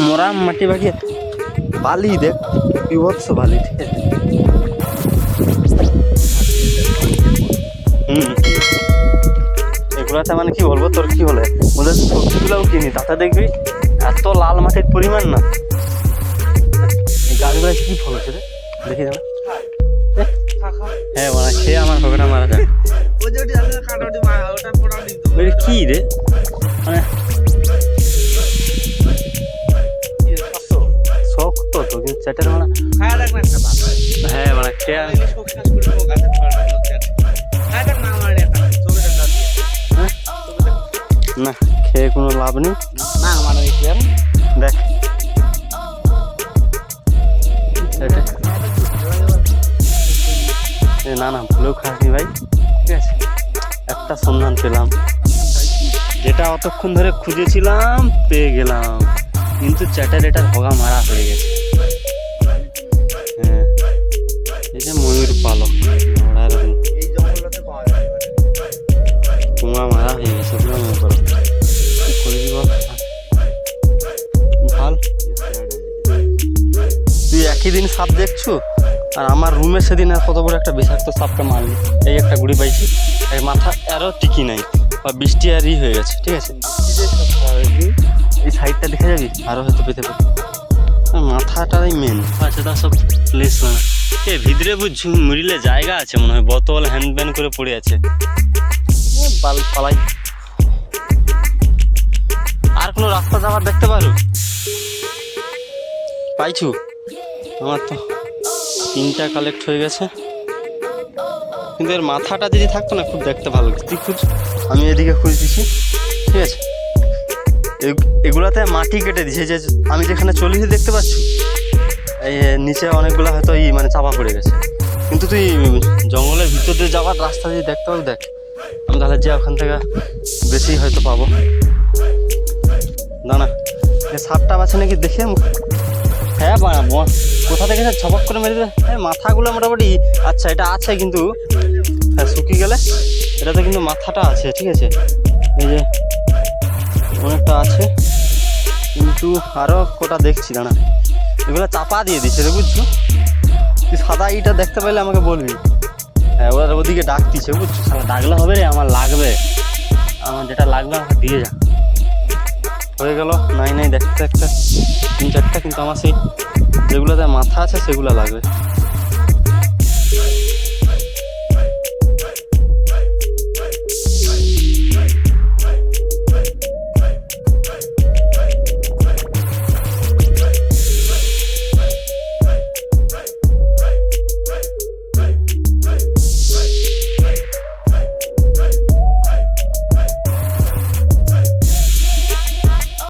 মোরা মাটি বাকি বালি দেখ বিভৎস বালি হুম। এগুলাতে মানে কি বলব তোর কি বলে? ওদের সবজিগুলোও কিনি তাতে দেখবি এত লাল মাটির পরিমাণ না। গাছগুলো কি ফল আছে রে? দেখি দাও হ্যাঁ মানে খেয়ে আমার পকেটে মারা যায় এটা কি রে মানে শক্ত তো কিন্তু চ্যাটের মানে হ্যাঁ মানে খেয়ে হ্যাঁ? না খেয়ে কোনো লাভ নেই। দেখ। এটা এ না না ভুলেও খাসনি ভাই। ঠিক আছে। একটা সন্ধান পেলাম। যেটা অতক্ষণ ধরে খুঁজেছিলাম, পেয়ে গেলাম। কিন্তু চ্যাটার এটা ভগা মারা হয়ে গেছে। হ্যাঁ। যে ময়ূর পালক হয়ে গেছে ভালো। তুই একই দিন সাপ দেখছ? আর আমার রুমে সেদিন আর কত বড় একটা বিষাক্ত সাপটা মারলি। এই একটা গুড়ি পাইছি। মাথা আরও টিকি নাই, বা বৃষ্টি আর ই হয়ে গেছে, ঠিক আছে? এই সাইডটা দেখে যাবি? আরও হয়তো পেতে পারি। মাথাটাই মেন আচ্ছা তা সব প্লেস না এ, ভিতরে বুঝছু, মিডিলে জায়গা আছে, মনে হয় বোতল হ্যান্ড ব্যান করে পড়ে আছে। পাল পালাই। আর কোনো রাস্তা যাওয়ার দেখতে পারো? পাইছু? আমার তো তিনটা কালেক্ট হয়ে গেছে। কিন্তু এর মাথাটা যদি থাকতো না, খুব দেখতে ভালো তুই খুঁজ। আমি এদিকে খুঁজ দিছি। ঠিক আছে? এগ- এগুলাতে মাটি কেটে দিছে যে আমি যেখানে চলি দেখতে পাচ্ছি। এই নিচে অনেকগুলো হয়তো এই মানে চাপা পড়ে গেছে। কিন্তু তুই জঙ্গলের ভিতর দিয়ে যাওয়ার রাস্তা যদি দেখতে পাবো দেখ। আমি তাহলে যে ওখান থেকে বেশি হয়তো পাবো। না না সাপটা আছে নাকি দেখে হ্যাঁ বা ব- কোথা থেকে ছপক করে মেরে দেবে হ্যাঁ মাথাগুলো মোটামুটি আচ্ছা এটা আছে কিন্তু। হ্যাঁ শুকিয়ে গেলে। এটাতে কিন্তু মাথাটা আছে, ঠিক আছে? এই যে, অনেকটা আছে। কিন্তু আরও কোটা দেখছি, দাঁড়া। এগুলো চাপা দিয়ে দিচ্ছে রে, বুঝছ? তুই সাদা ইটা দেখতে পেলে আমাকে বলবি। হ্যাঁ ওরা ওদিকে ডাকতিছে, বুঝছ? ডাকলে হবে রে, আমার লাগবে। আমার যেটা লাগবে আমাকে দিয়ে যা। হয়ে গেল। নাই নাই, দেখতে একটা, তিন চারটা কিন্তু আমার সেই যেগুলোতে মাথা আছে সেগুলো লাগবে।